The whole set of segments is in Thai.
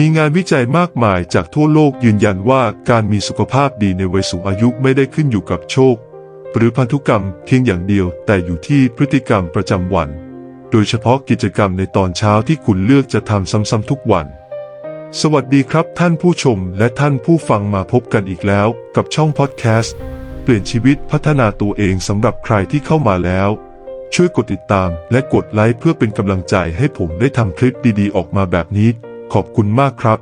มีงานวิจัยมากมายจากทั่วโลกยืนยันว่าการมีสุขภาพดีในวัยสูงอายุไม่ได้ขึ้นอยู่กับโชค หรือพันธุกรรมเพียงอย่างเดียวแต่อยู่ที่พฤติกรรมประจำวัน โดยเฉพาะกิจกรรมในตอนเช้าที่คุณเลือกจะทำซ้ำๆทุกวัน สวัสดีครับท่านผู้ชมและท่านผู้ฟังมาพบกันอีกแล้วกับช่องพอดแคสต์เปลี่ยนชีวิตพัฒนาตัวเองสำหรับใครที่เข้ามาแล้ว ช่วยกดติดตามและกดไลค์เพื่อเป็นกำลังใจให้ผมได้ทำคลิปดีๆ ออกมาแบบนี้ ขอบคุณมากครับ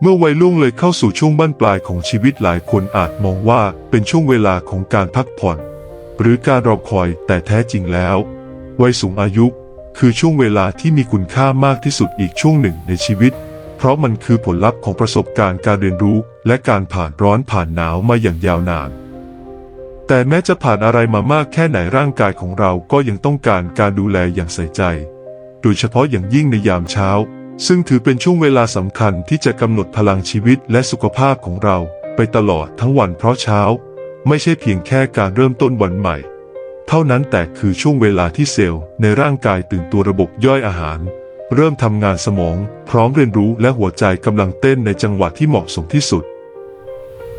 เมื่อวัยรุ่งเลยเข้าสู่ช่วงบั้นปลายของชีวิตหลายคนอาจมองว่าเป็นช่วงเวลาของการพักผ่อน หรือการรอคอยแต่แท้จริงแล้ว วัยสูงอายุคือช่วงเวลาที่มีคุณค่ามากที่สุดอีกช่วงหนึ่งในชีวิต เพราะมันคือผลลัพธ์ของประสบการณ์การเรียนรู้และการผ่านร้อนผ่านหนาวมาอย่างยาวนาน แต่แม้จะผ่านอะไรมามากแค่ไหนร่างกายของเราก็ยังต้องการการดูแลอย่างใส่ใจ โดยเฉพาะอย่างยิ่งในยามเช้า ซึ่งถือเป็นช่วงเวลาสำคัญที่จะกำหนดพลังชีวิตและสุขภาพของเรา ไปตลอดทั้งวันเพราะเช้า ไม่ใช่เพียงแค่การเริ่มต้นวันใหม่ เท่านั้นแต่คือช่วงเวลาที่เซลล์ในร่างกายตื่นตัวระบบย่อยอาหาร เริ่มทำงานสมอง พร้อมเรียนรู้และหัวใจกำลังเต้นในจังหวะที่เหมาะสมที่สุด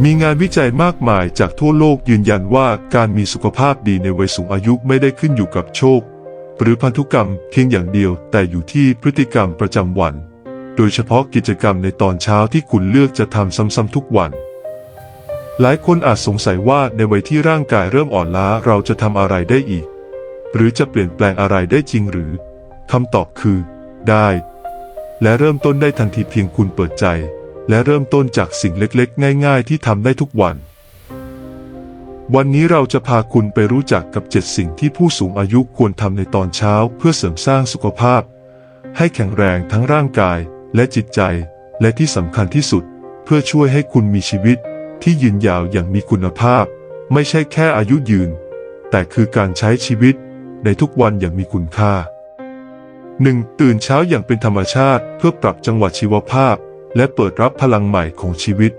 มีงานวิจัยมากมายจากทั่วโลกยืนยันว่าการมีสุขภาพดีในวัยสูงอายุไม่ได้ขึ้นอยู่กับโชค หรือพันธุกรรมเพียงอย่างเดียวแต่อยู่ที่พฤติกรรมประจำวัน โดยเฉพาะกิจกรรมในตอนเช้าที่คุณเลือกจะทำซ้ำๆทุกวัน หลายคนอาจสงสัยว่าในวัยที่ร่างกายเริ่มอ่อนล้าเราจะทำอะไรได้อีก หรือจะเปลี่ยนแปลงอะไรได้จริงหรือคำตอบคือ ได้ และเริ่มต้นได้ทันทีเพียงคุณเปิดใจ และเริ่มต้นจากสิ่งเล็กๆ ง่าย ๆ ที่ทำได้ทุกวัน วันนี้เราจะพาคุณไปรู้จักกับ 7 สิ่งที่ผู้สูงอายุควรทำในตอนเช้าเพื่อเสริมสร้างสุขภาพ ให้แข็งแรงทั้งร่างกายและจิตใจ และที่สำคัญที่สุด เพื่อช่วยให้คุณมีชีวิตที่ยืนยาวอย่างมีคุณภาพ ไม่ใช่แค่อายุยืน แต่คือการใช้ชีวิตในทุกวันอย่างมีคุณค่า 1. ตื่นเช้าอย่างเป็นธรรมชาติ เพื่อปรับจังหวะชีวภาพ และเปิดรับพลังใหม่ของชีวิต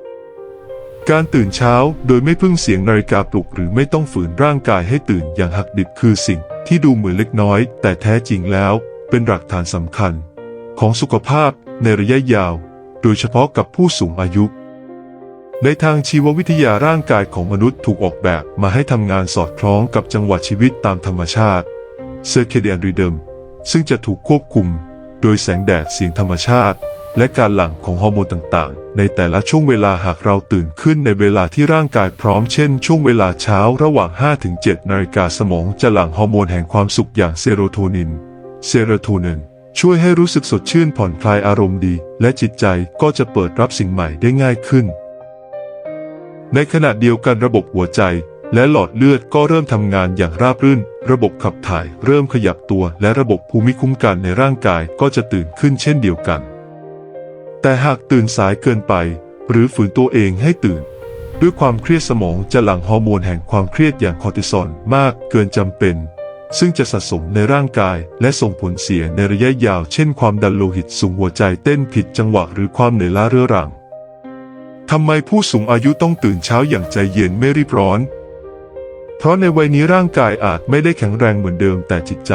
การตื่นเช้าโดยไม่พึ่งเสียงนาฬิกาปลุกหรือไม่ต้องฝืนร่างกายให้ตื่นอย่างหักดิบคือสิ่งที่ดูเหมือนเล็กน้อย แต่แท้จริงแล้วเป็นหลักฐานสำคัญ ของสุขภาพในระยะยาว โดยเฉพาะกับผู้สูงอายุ ในทางชีววิทยาร่างกายของมนุษย์ถูกออกแบบมาให้ทำงานสอดคล้องกับจังหวะชีวิตตามธรรมชาติ Circadian Rhythm ซึ่งจะถูกควบคุม โดยแสงแดดเสียงธรรมชาติ และการหลั่งของฮอร์โมนต่างๆ ในแต่ละช่วงเวลาหากเราตื่นขึ้นในเวลาที่ร่างกายพร้อมเช่น ช่วงเวลาเช้าระหว่าง 5-7 นาฬิกาสมองจะหลั่งฮอร์โมนแห่งความสุขอย่างเซโรโทนิน เซโรโทนินช่วยให้รู้สึกสดชื่นผ่อนคลายอารมณ์ดี และจิตใจก็จะเปิดรับสิ่งใหม่ได้ง่ายขึ้น ในขณะเดียวกันระบบหัวใจและหลอดเลือดก็เริ่มทำงานอย่างราบรื่น ระบบขับถ่ายเริ่มขยับตัว และระบบภูมิคุ้มกันในร่างกายก็จะตื่นขึ้นเช่นเดียวกัน แต่หากตื่นสายเกินไป หรือฝืนตัวเองให้ตื่น ด้วยความเครียดสมองจะหลั่งฮอร์โมนแห่งความเครียดอย่างคอร์ติซอลมากเกินจำเป็น ซึ่งจะสะสมในร่างกายและส่งผลเสียในระยะยาว เช่นความดันโลหิตสูงหัวใจเต้นผิดจังหวะหรือความเหนื่อยล้าเรื้อรังทำไมผู้สูงอายุต้องตื่นเช้าอย่างใจเย็นไม่รีบร้อน เพราะในวัยนี้ร่างกายอาจไม่ได้แข็งแรงเหมือนเดิมแต่จิตใจ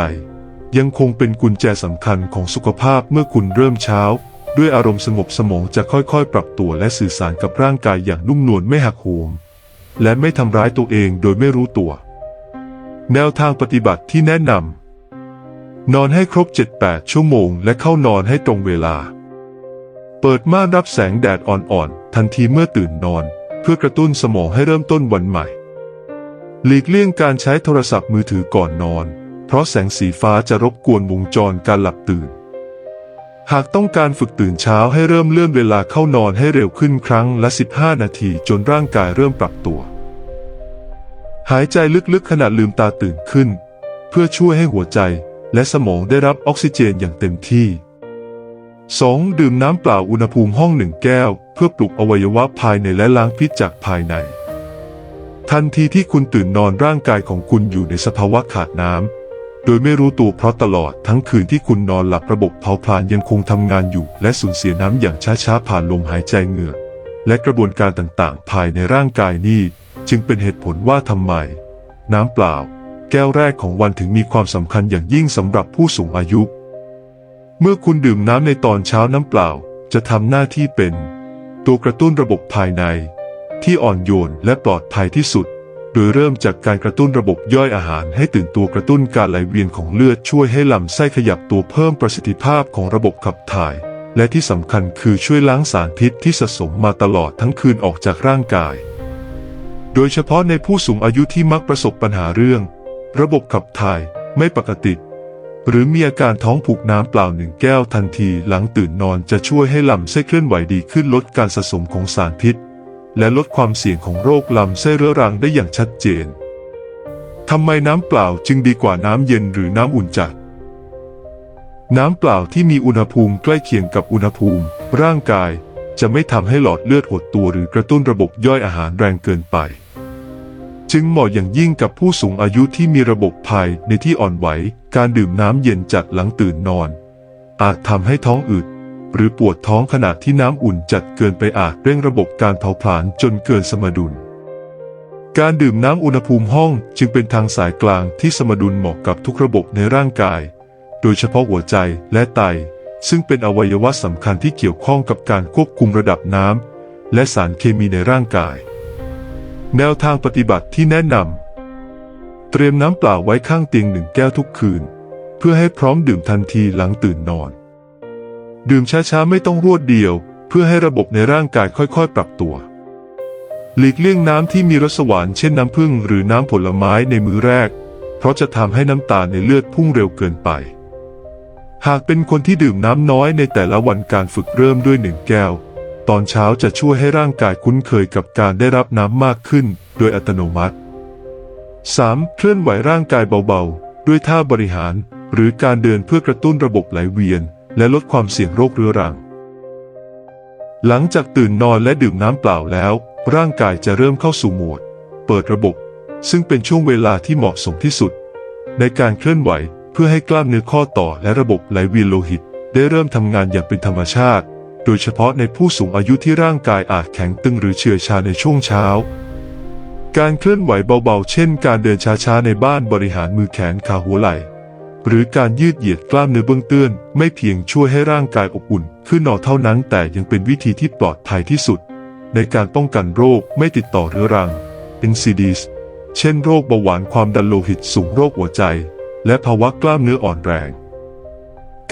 ยังคงเป็นกุญแจสำคัญของสุขภาพเมื่อคุณเริ่มเช้า ด้วยอารมณ์สงบสมองจะค่อยๆ ปรับตัวและสื่อสารกับร่างกายอย่างนุ่มนวลไม่หักโหมและไม่ทำร้ายตัวเองโดยไม่รู้ตัว แนวทางปฏิบัติที่แนะนำนอนให้ครบ 7-8 ชั่วโมง และเข้านอนให้ตรงเวลา เปิดม่านรับแสงแดดอ่อนๆ ทันทีเมื่อตื่นนอน เพื่อกระตุ้นสมองให้เริ่มต้นวันใหม่ หลีกเลี่ยงการใช้โทรศัพท์มือถือก่อนนอน เพราะแสงสีฟ้าจะรบกวนวงจรการหลับตื่น หากต้องการฝึกตื่นเช้าให้เริ่มเลื่อนเวลาเข้านอนให้เร็วขึ้นครั้งละ 15 นาทีจนร่างกายเริ่มปรับตัว หายใจลึกๆขณะลืมตาตื่นขึ้น เพื่อช่วยให้หัวใจและสมองได้รับออกซิเจนอย่างเต็มที่ 2. ดื่มน้ำเปล่าอุณหภูมิห้องหนึ่งแก้ว เพื่อปลุกอวัยวะภายในและล้างพิษจากภายใน ทันทีที่คุณตื่นนอนร่างกายของคุณอยู่ในสภาวะขาดน้ำ โดยไม่รู้ตัวเพราะตลอดทั้งคืนที่คุณนอนหลับระบบเผาผลาญยังคงทำงานอยู่ และสูญเสียน้ำอย่างช้าๆผ่านลมหายใจเหงื่อ และกระบวนการต่างๆ ภายในร่างกายนี่จึงเป็นเหตุผลว่าทำไม น้ำเปล่า แก้วแรกของวันถึงมีความสำคัญอย่างยิ่งสำหรับผู้สูงอายุ เมื่อคุณดื่มน้ำในตอนเช้าน้ำเปล่า จะทำหน้าที่เป็น ตัวกระตุ้นระบบภายใน ที่อ่อนโยนและปลอดภัยที่สุด โดยเริ่มจากการกระตุ้นระบบย่อยอาหารให้ตื่นตัวกระตุ้นการไหลเวียนของเลือดช่วยให้ลำไส้ขยับตัวเพิ่มประสิทธิภาพของระบบขับถ่าย และที่สำคัญคือช่วยล้างสารพิษที่สะสมมาตลอดทั้งคืนออกจากร่างกาย โดยเฉพาะในผู้สูงอายุที่มักประสบปัญหาเรื่อง ระบบขับถ่ายไม่ปกติ หรือมีอาการท้องผูกน้ำเปล่าหนึ่งแก้วทันทีหลังตื่นนอนจะช่วยให้ลำไส้เคลื่อนไหวดีขึ้นลดการสะสมของสารพิษ และลดความเสี่ยงของโรคลำไส้เรื้อรังได้อย่างชัดเจน ทำไมน้ำเปล่าจึงดีกว่าน้ำเย็นหรือน้ำอุ่นจัด น้ำเปล่าที่มีอุณหภูมิใกล้เคียงกับอุณหภูมิ ร่างกายจะไม่ทำให้หลอดเลือดหดตัวหรือกระตุ้นระบบย่อยอาหารแรงเกินไป จึงเหมาะอย่างยิ่งกับผู้สูงอายุที่มีระบบภายในที่อ่อนไหว การดื่มน้ำเย็นจัดหลังตื่นนอน อาจทำให้ท้องอืด หรือปวดท้องขณะที่น้ำอุ่นจัดเกินไปอาจเร่งระบบการเผาผลาญจนเกินสมดุล การดื่มน้ำอุณหภูมิห้องจึงเป็นทางสายกลางที่สมดุลเหมาะกับทุกระบบในร่างกาย โดยเฉพาะหัวใจและไต ซึ่งเป็นอวัยวะสำคัญที่เกี่ยวข้องกับการควบคุมระดับน้ำและสารเคมีในร่างกาย แนวทางปฏิบัติที่แนะนำเตรียมน้ำเปล่าไว้ข้างเตียงหนึ่งแก้วทุกคืน เพื่อให้พร้อมดื่มทันทีหลังตื่นนอน ดื่มช้าๆ ไม่ต้องรวดเดียว เพื่อให้ระบบในร่างกายค่อยๆ ปรับตัว หลีกเลี่ยงน้ำที่มีรสหวานเช่นน้ำผึ้งหรือน้ำผลไม้ในมื้อแรก เพราะจะทำให้น้ำตาลในเลือดพุ่งเร็วเกินไป หากเป็นคนที่ดื่มน้ำน้อยในแต่ละวันการฝึกเริ่มด้วยหนึ่งแก้ว ตอนเช้าจะช่วยให้ร่างกายคุ้นเคยกับการได้รับน้ำมากขึ้น โดยอัตโนมัติ 3. เคลื่อนไหวร่างกายเบาๆ ด้วยท่าบริหาร หรือการเดินเพื่อกระตุ้นระบบไหลเวียน และลดความเสี่ยงโรคเรื้อรัง หลังจากตื่นนอนและดื่มน้ำเปล่าแล้ว ร่างกายจะเริ่มเข้าสู่โหมด เปิดระบบ ซึ่งเป็นช่วงเวลาที่เหมาะสมที่สุด ในการเคลื่อนไหวเพื่อให้กล้ามเนื้อข้อต่อและระบบไหลเวียนโลหิต ได้เริ่มทำงานอย่างเป็นธรรมชาติ โดยเฉพาะในผู้สูงอายุที่ร่างกายอาจแข็งตึงหรือเฉื่อยชาในช่วงเช้าการเคลื่อนไหวเบาๆ เช่น การเดินช้าๆ ในบ้านบริหารมือแขนขาหัวไหล่ หรือการยืดเหยียดกล้ามเนื้อเบื้องต้นไม่เพียงช่วยให้ร่างกายอบอุ่นขึ้นหนอเท่านั้น แต่ยังเป็นวิธีที่ปลอดภัยที่สุด ในการป้องกันโรคไม่ติดต่อเรื้อรัง NCDs เช่นโรคเบาหวานความดันโลหิตสูงโรคหัวใจ และภาวะกล้ามเนื้ออ่อนแรง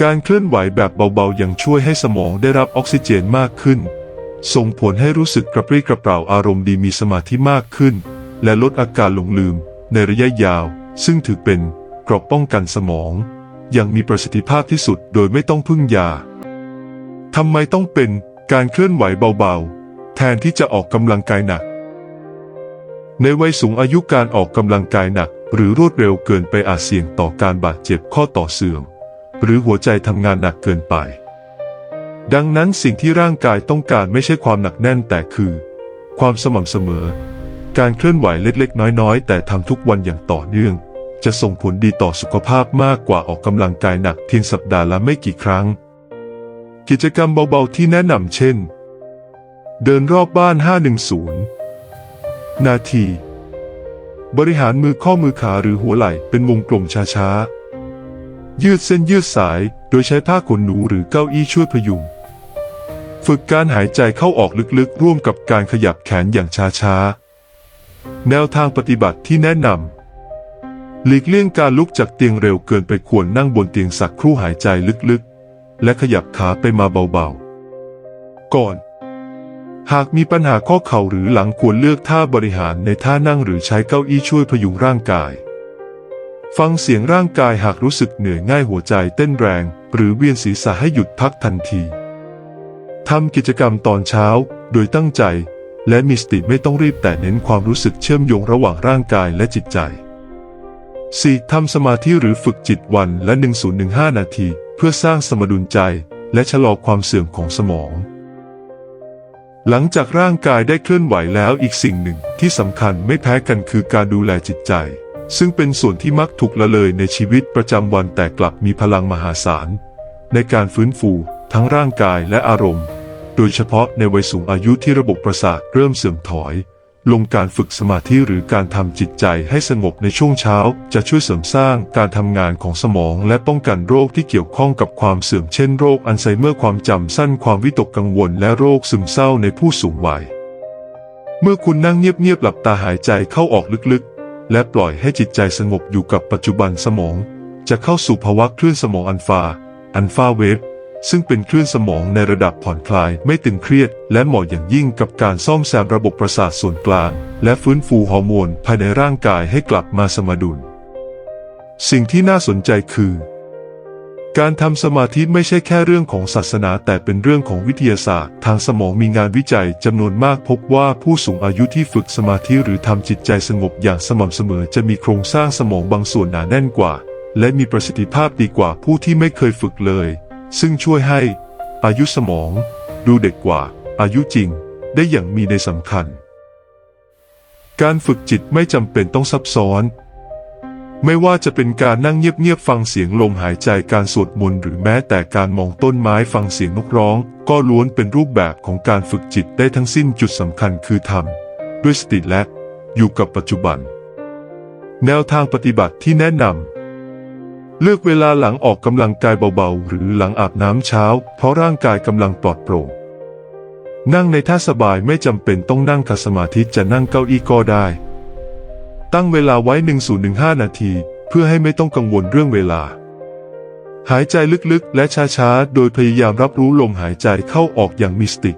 การเคลื่อนไหวแบบเบาๆยังช่วยให้สมองได้รับออกซิเจนมากขึ้น ส่งผลให้รู้สึกกระปรี้กระเปร่าอารมณ์ดีมีสมาธิมากขึ้น และลดอาการหลงลืมในระยะยาว ซึ่งถือเป็น กราะป้องกันสมองอย่างมีประสิทธิภาพที่สุดโดยไม่ต้องพึ่งยาทำไมต้องเป็นการเคลื่อนไหวเบาๆ แทนที่จะออกกำลังกายหนัก ในวัยสูงอายุการออกกำลังกายหนัก หรือรวดเร็วเกินไปอาจเสี่ยงต่อการบาดเจ็บข้อต่อเสื่อม หรือหัวใจทำงานหนักเกินไป ดังนั้นสิ่งที่ร่างกายต้องการไม่ใช่ความหนักแน่นแต่คือ ความสม่ำเสมอ การเคลื่อนไหวเล็กๆ น้อยๆ แต่ทำทุกวันอย่างต่อเนื่อง จะส่งผลดีต่อสุขภาพมากกว่าออกกำลังกายหนักเพียงสัปดาห์ละไม่กี่ครั้ง กิจกรรมเบาๆที่แนะนำเช่น เดินรอบบ้าน 510 นาที บริหารมือข้อมือขาหรือหัวไหล่เป็นวงกลมช้าๆ ยืดเส้นยืดสายโดยใช้ผ้าขนหนูหรือเก้าอี้ช่วยพยุง ฝึกการหายใจเข้าออกลึกๆ ร่วมกับการขยับแขนอย่างช้าๆ แนวทางปฏิบัติที่แนะนำ หลีกเลี่ยงการลุกจากเตียงเร็วเกินไปควรนั่งบนเตียงสักครู่หายใจลึกๆ และขยับขาไปมาเบาๆ ก่อน หากมีปัญหาข้อเข่าหรือหลังควรเลือกท่าบริหารในท่านั่งหรือใช้เก้าอี้ช่วยพยุงร่างกาย ฟังเสียงร่างกายหากรู้สึกเหนื่อยง่ายหัวใจเต้นแรง หรือเวียนศีรษะให้หยุดพักทันทีทำกิจกรรมตอนเช้าโดยตั้งใจ และมีสติไม่ต้องรีบแต่เน้นความรู้สึกเชื่อมโยงระหว่างร่างกายและจิตใจ 4. ทำสมาธิหรือฝึกจิตวันละ 1015 นาที เพื่อสร้างสมดุลใจ และชะลอความเสื่อมของสมอง หลังจากร่างกายได้เคลื่อนไหวแล้วอีกสิ่งหนึ่งที่สำคัญไม่แพ้กันคือการดูแลจิตใจ ซึ่งเป็นส่วนที่มักถูกละเลยในชีวิตประจำวันแต่กลับมีพลังมหาศาล ในการฟื้นฟูทั้งร่างกายและอารมณ์ โดยเฉพาะในวัยสูงอายุที่ระบบประสาทเริ่มเสื่อมถอย ลงการฝึกสมาธิหรือการทำจิตใจให้สงบในช่วงเช้า จะช่วยเสริมสร้างการทำงานของสมอง และป้องกันโรคที่เกี่ยวข้องกับความเสื่อมเช่นโรคอัลไซเมอร์ความจำสั้นความวิตกกังวล และโรคซึมเศร้าในผู้สูงวัย เมื่อคุณนั่งเงียบๆหลับตาหายใจเข้าออกลึกๆ และปล่อยให้จิตใจสงบอยู่กับปัจจุบันสมอง จะเข้าสู่ภาวะคลื่นสมองอัลฟาอัลฟาเวฟ ซึ่งเป็นคลื่นสมองในระดับผ่อนคลายไม่ตึงเครียด และเหมาะอย่างยิ่งกับการซ่อมแซมระบบประสาทส่วนกลาง และฟื้นฟูฮอร์โมนภายในร่างกายให้กลับมาสมดุล สิ่งที่น่าสนใจคือ การทำสมาธิไม่ใช่แค่เรื่องของศาสนา แต่เป็นเรื่องของวิทยาศาสตร์ ทางสมองมีงานวิจัยจำนวนมากพบว่าผู้สูงอายุที่ฝึกสมาธิหรือทำจิตใจสงบอย่างสม่ำเสมอ จะมีโครงสร้างสมองบางส่วนหนาแน่นกว่า และมีประสิทธิภาพดีกว่าผู้ที่ไม่เคยฝึกเลย ซึ่งช่วยให้อายุสมองดูเด็กกว่าอายุจริงได้อย่างมีในสำคัญ การฝึกจิตไม่จำเป็นต้องซับซ้อน ไม่ว่าจะเป็นการนั่งเงียบๆฟังเสียงลมหายใจการสวดมนต์หรือแม้แต่การมองต้นไม้ฟังเสียงนกร้อง ก็ล้วนเป็นรูปแบบของการฝึกจิตได้ทั้งสิ้นจุดสำคัญคือทำด้วยสติและอยู่กับปัจจุบัน แนวทางปฏิบัติที่แนะนำ เลือกเวลาหลังออกกำลังกายเบาๆ หรือหลังอาบน้ำเช้า เพราะร่างกายกำลังปลอดโปร่ง นั่งในท่าสบายไม่จำเป็นต้องนั่งขัดสมาธิจะนั่งเก้าอี้ก็ได้ ตั้งเวลาไว้1-1-5 นาที เพื่อให้ไม่ต้องกังวลเรื่องเวลา หายใจลึกๆ และช้าๆ โดยพยายามรับรู้ลมหายใจเข้าออกอย่างมีสติ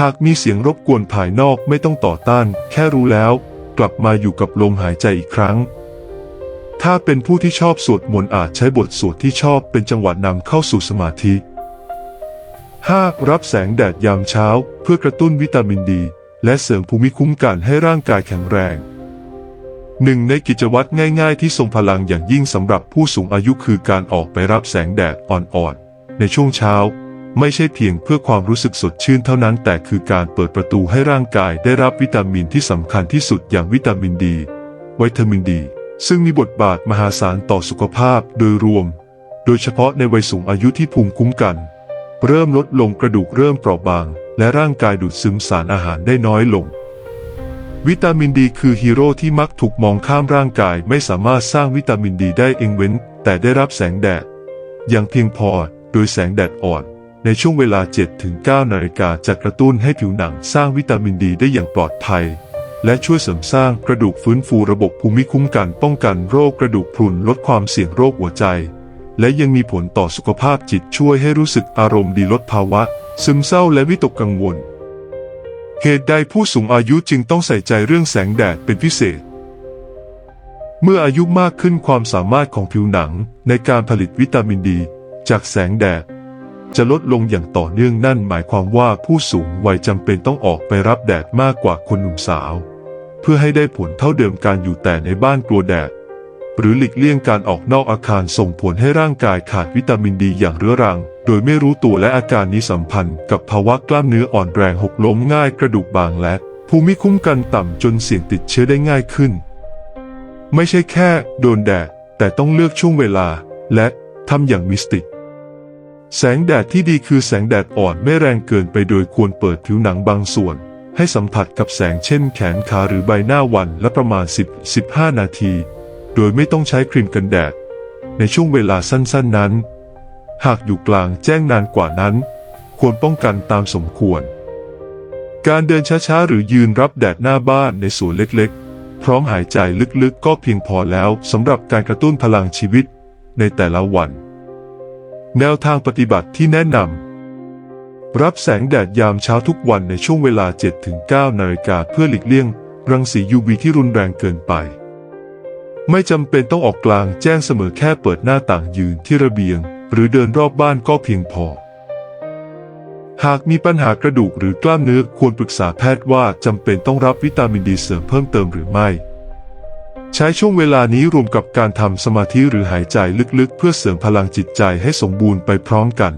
หากมีเสียงรบกวนภายนอกไม่ต้องต่อต้าน แค่รู้แล้ว กลับมาอยู่กับลมหายใจอีกครั้ง ถ้าเป็นผู้ที่ชอบสวดมนต์อาจใช้บทสวดที่ชอบเป็นจังหวะนำเข้าสู่สมาธิ 5. รับแสงแดดยามเช้า เพื่อกระตุ้นวิตามินดี และเสริมภูมิคุ้มกันให้ร่างกายแข็งแรงหนึ่งในกิจวัตรง่ายๆ ที่ทรงพลังอย่างยิ่งสำหรับผู้สูงอายุคือการออกไปรับแสงแดดอ่อนๆ ในช่วงเช้า ไม่ใช่เพียงเพื่อความรู้สึกสดชื่นเท่านั้นแต่คือการเปิดประตูให้ร่างกายได้รับวิตามินที่สำคัญที่สุดอย่างวิตามินดี วิตามินดี ซึ่งมีบทบาทมหาศาลต่อสุขภาพโดยรวม โดยเฉพาะในวัยสูงอายุที่ภูมิคุ้มกัน เริ่มลดลงกระดูกเริ่มเปราะบาง และร่างกายดูดซึมสารอาหารได้น้อยลง วิตามินดีคือฮีโร่ที่มักถูกมองข้ามร่างกายไม่สามารถสร้างวิตามินดีได้เองเว้น แต่ได้รับแสงแดด อย่างเพียงพอโดยแสงแดดอ่อน ในช่วงเวลา 7-9 นาฬิกาจะกระตุ้นให้ผิวหนังสร้างวิตามินดีได้อย่างปลอดภัย และช่วยเสริมสร้างกระดูกฟื้นฟูระบบภูมิคุ้มกันป้องกันโรคกระดูกพรุนลดความเสี่ยงโรคหัวใจ และยังมีผลต่อสุขภาพจิตช่วยให้รู้สึกอารมณ์ดีลดภาวะ ซึมเศร้าและวิตกกังวล เหตุใดผู้สูงอายุจึงต้องใส่ใจเรื่องแสงแดดเป็นพิเศษ เมื่ออายุมากขึ้นความสามารถของผิวหนังในการผลิตวิตามินดี จากแสงแดดจะลดลงอย่างต่อเนื่องนั่นหมายความว่าผู้สูงวัยจำเป็นต้องออกไปรับแดดมากกว่าคนหนุ่มสาว เพื่อให้ได้ผลเท่าเดิมการอยู่แต่ในบ้านกลัวแดด หรือหลีกเลี่ยงการออกนอกอาคารส่งผลให้ร่างกายขาดวิตามินดีอย่างเรื้อรัง โดยไม่รู้ตัวและอาการนี้สัมพันธ์กับภาวะกล้ามเนื้ออ่อนแรงหกล้มง่ายกระดูกบางและภูมิคุ้มกันต่ำจนเสี่ยงติดเชื้อได้ง่ายขึ้น ไม่ใช่แค่โดนแดด แต่ต้องเลือกช่วงเวลา และทำอย่างมิสติกแสงแดดที่ดีคือแสงแดดอ่อนไม่แรงเกินไปโดยควรเปิดผิวหนังบางส่วน ให้สัมผัสกับแสงเช่นแขนขาหรือใบหน้าวันละประมาณ 10-15 นาที โดยไม่ต้องใช้ครีมกันแดด ในช่วงเวลาสั้นๆนั้น หากอยู่กลางแจ้งนานกว่านั้น ควรป้องกันตามสมควร การเดินช้าๆ หรือยืนรับแดดหน้าบ้านในสวนเล็กๆ พร้อมหายใจลึกๆ ก็เพียงพอแล้วสำหรับการกระตุ้นพลังชีวิตในแต่ละวัน แนวทางปฏิบัติที่แนะนำ รับแสงแดดยามเช้าทุกวันในช่วงเวลา 7-9 นาฬิกาเพื่อหลีกเลี่ยง รังสี UV ที่รุนแรงเกินไป ไม่จำเป็นต้องออกกลางแจ้งเสมอแค่เปิดหน้าต่างยืนที่ระเบียง หรือเดินรอบบ้านก็เพียงพอ หากมีปัญหากระดูกหรือกล้ามเนื้อควรปรึกษาแพทย์ว่าจำเป็นต้องรับวิตามินดีเสริมเพิ่มเติมหรือไม่ ใช้ช่วงเวลานี้รวมกับการทำสมาธิหรือหายใจลึกๆ เพื่อเสริมพลังจิตใจให้สมบูรณ์ไปพร้อมกัน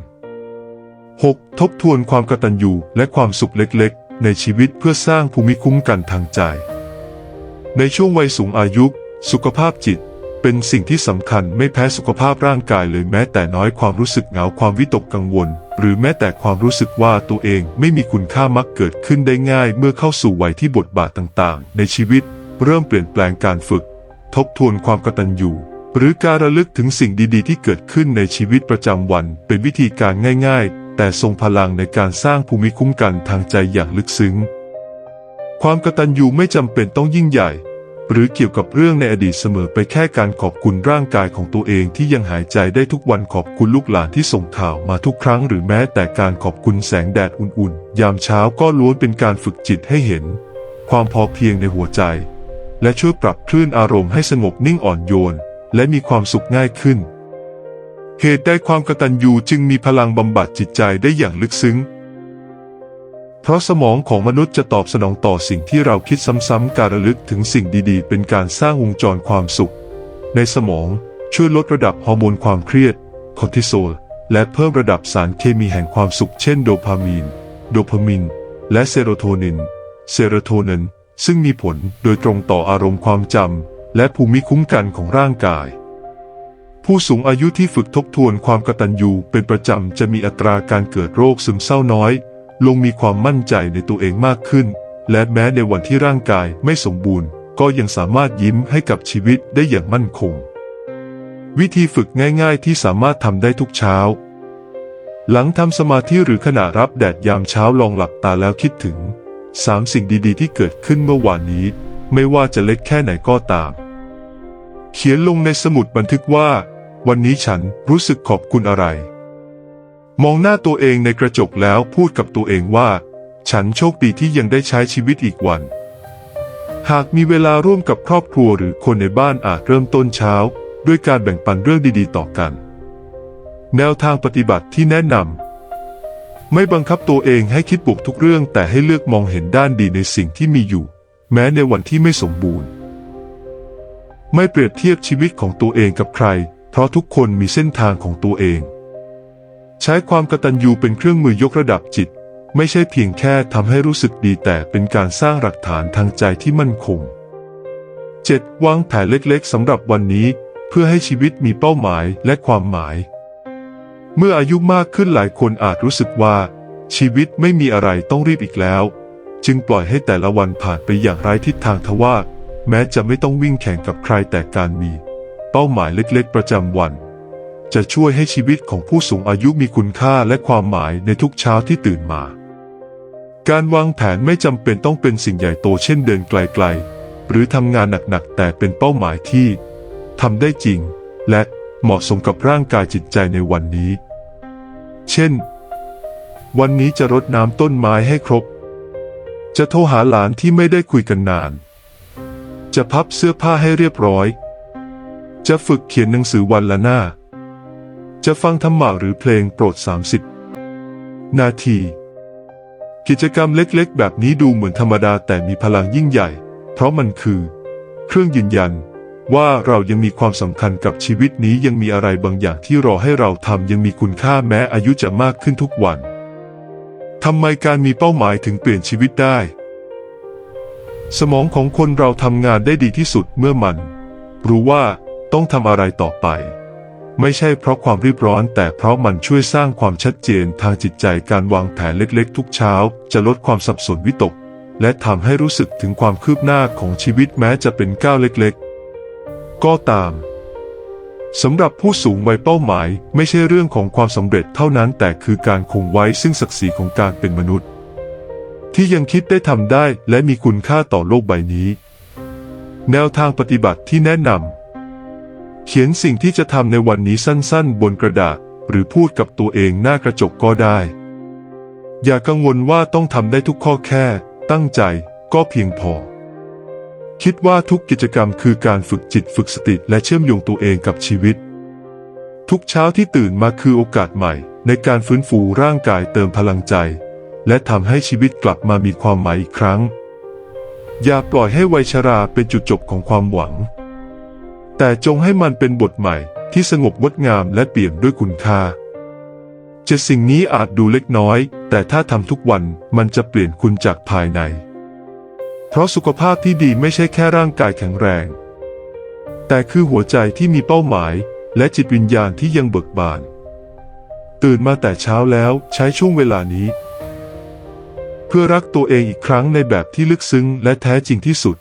6. ทบทวนความกตัญญูและความสุขเล็กๆ ในชีวิตเพื่อสร้างภูมิคุ้มกันทางใจ ในช่วงวัยสูงอายุ สุขภาพจิต เป็นสิ่งที่สำคัญไม่แพ้สุขภาพร่างกายเลยแม้แต่น้อยความรู้สึกเหงาความวิตกกังวล หรือแม้แต่ความรู้สึกว่าตัวเองไม่มีคุณค่ามักเกิดขึ้นได้ง่าย เมื่อเข้าสู่วัยที่บทบาทต่างๆ ในชีวิต เริ่มเปลี่ยนแปลงการฝึก ทบทวนความกตัญญูหรือการระลึกถึงสิ่งดีๆ ที่เกิดขึ้นในชีวิตประจำวัน เป็นวิธีการง่าย ๆ แต่ทรงพลังในการสร้างภูมิคุ้มกันทางใจอย่างลึกซึ้ง ความกตัญญูไม่จำเป็นต้องยิ่งใหญ่ หรือเกี่ยวกับเรื่องในอดีตเสมอไปแค่การขอบคุณร่างกายของตัวเองที่ยังหายใจได้ทุกวันขอบคุณลูกหลานที่ส่งข่าวมาทุกครั้ง หรือแม้แต่การขอบคุณแสงแดดอุ่นๆ ยามเช้าก็ล้วนเป็นการฝึกจิตให้เห็น ความพอเพียงในหัวใจ และช่วยปรับคลื่นอารมณ์ให้สงบนิ่งอ่อนโยน และมีความสุขง่ายขึ้น เหตุใดความกตัญญูจึงมีพลังบำบัดจิตใจได้อย่างลึกซึ้ง เพราะสมองของมนุษย์จะตอบสนองต่อสิ่งที่เราคิดซ้ำๆการระลึกถึงสิ่งดีๆ เป็นการสร้างวงจรความสุข ในสมองช่วยลดระดับฮอร์โมนความเครียดคอร์ติซอลและเพิ่มระดับสารเคมีแห่งความสุขเช่นโดพามีน โดพามิน และเซโรโทนิน เซโรโทนินซึ่งมีผลโดยตรงต่ออารมณ์ความจำและภูมิคุ้มกันของร่างกาย ผู้สูงอายุที่ฝึกทบทวนความกตัญญูเป็นประจำจะมีอัตราการเกิดโรคซึมเศร้าน้อย ลงมีความมั่นใจในตัวเองมากขึ้น และแม้ในวันที่ร่างกายไม่สมบูรณ์ ก็ยังสามารถยิ้มให้กับชีวิตได้อย่างมั่นคง วิธีฝึกง่ายๆที่สามารถทำได้ทุกเช้า หลังทำสมาธิหรือขณะรับแดดยามเช้าลองหลับตาแล้วคิดถึงสามสิ่งดีๆ ที่เกิดขึ้นเมื่อวานนี้ ไม่ว่าจะเล็กแค่ไหนก็ตาม เขียนลงในสมุดบันทึกว่า วันนี้ฉันรู้สึกขอบคุณอะไร มองหน้าตัวเองในกระจกแล้วพูดกับตัวเองว่า ฉันโชคดีที่ยังได้ใช้ชีวิตอีกวัน หากมีเวลาร่วมกับครอบครัวหรือคนในบ้านอาจเริ่มต้นเช้า ด้วยการแบ่งปันเรื่องดีๆ ต่อกัน แนวทางปฏิบัติที่แนะนำไม่บังคับตัวเองให้คิดบวกทุกเรื่อง แต่ให้เลือกมองเห็นด้านดีในสิ่งที่มีอยู่ แม้ในวันที่ไม่สมบูรณ์ ไม่เปรียบเทียบชีวิตของตัวเองกับใคร เพราะทุกคนมีเส้นทางของตัวเอง ใช้ความกตัญญูเป็นเครื่องมือยกระดับจิต ไม่ใช่เพียงแค่ทำให้รู้สึกดีแต่เป็นการสร้างหลักฐานทางใจที่มั่นคง 7. วางแผนเล็กๆสำหรับวันนี้ เพื่อให้ชีวิตมีเป้าหมายและความหมาย เมื่ออายุมากขึ้นหลายคนอาจรู้สึกว่า ชีวิตไม่มีอะไรต้องรีบอีกแล้ว จึงปล่อยให้แต่ละวันผ่านไปอย่างไร้ทิศทางทว่า แม้จะไม่ต้องวิ่งแข่งกับใครแต่การมี เป้าหมายเล็กๆ ประจำวัน จะช่วยให้ชีวิตของผู้สูงอายุมีคุณค่าและความหมายในทุกเช้าที่ตื่นมา การวางแผนไม่จำเป็นต้องเป็นสิ่งใหญ่โตเช่นเดินไกลๆ หรือทำงานหนักๆ แต่เป็นเป้าหมายที่ทำได้จริง และเหมาะสมกับร่างกายจิตใจในวันนี้ เช่น วันนี้จะรดน้ำต้นไม้ให้ครบ จะโทรหาหลานที่ไม่ได้คุยกันนาน จะพับเสื้อผ้าให้เรียบร้อย จะฝึกเขียนหนังสือวันละหน้า จะฟังธรรมะหรือเพลงโปรด 30 นาที กิจกรรมเล็กๆ แบบนี้ดูเหมือนธรรมดาแต่มีพลังยิ่งใหญ่ เพราะมันคือ เครื่องยืนยัน ว่าเรายังมีความสำคัญกับชีวิตนี้ยังมีอะไรบางอย่างที่รอให้เราทำยังมีคุณค่าแม้อายุจะมากขึ้นทุกวันทำไมการมีเป้าหมายถึงเปลี่ยนชีวิตได้ สมองของคนเราทำงานได้ดีที่สุดเมื่อมัน รู้ว่า ต้องทำอะไรต่อไป ไม่ใช่เพราะความรีบร้อน แต่เพราะมันช่วยสร้างความชัดเจนทางจิตใจการวางแผนเล็กๆ ทุกเช้า จะลดความสับสนวิตก และทำให้รู้สึกถึงความคืบหน้าของชีวิตแม้จะเป็นก้าวเล็กๆ ก็ตามสำหรับผู้สูงวัยเป้าหมาย ไม่ใช่เรื่องของความสำเร็จเท่านั้น แต่คือการคงไว้ซึ่งศักดิ์ศรีของการเป็นมนุษย์ ที่ยังคิดได้ทำได้และมีคุณค่าต่อโลกใบนี้ แนวทางปฏิบัติที่แนะนำ เขียนสิ่งที่จะทำในวันนี้สั้นๆ บนกระดาษ หรือพูดกับตัวเองหน้ากระจกก็ได้ อย่ากังวลว่าต้องทำได้ทุกข้อแค่ ตั้งใจก็เพียงพอ คิดว่าทุกกิจกรรมคือการฝึกจิตฝึกสติและเชื่อมโยงตัวเองกับชีวิต ทุกเช้าที่ตื่นมาคือโอกาสใหม่ ในการฟื้นฟูร่างกายเติมพลังใจ และทำให้ชีวิตกลับมามีความหมายอีกครั้ง อย่าปล่อยให้วัยชราเป็นจุดจบของความหวัง แต่จงให้มันเป็นบทใหม่ที่สงบงดงามและเปี่ยมด้วยคุณค่าจะสิ่งนี้อาจดูเล็กน้อย แต่ถ้าทำทุกวันมันจะเปลี่ยนคุณจากภายใน เพราะสุขภาพที่ดีไม่ใช่แค่ร่างกายแข็งแรง แต่คือหัวใจที่มีเป้าหมาย และจิตวิญญาณที่ยังเบิกบาน ตื่นมาแต่เช้าแล้วใช้ช่วงเวลานี้ เพื่อรักตัวเองอีกครั้งในแบบที่ลึกซึ้งและแท้จริงที่สุด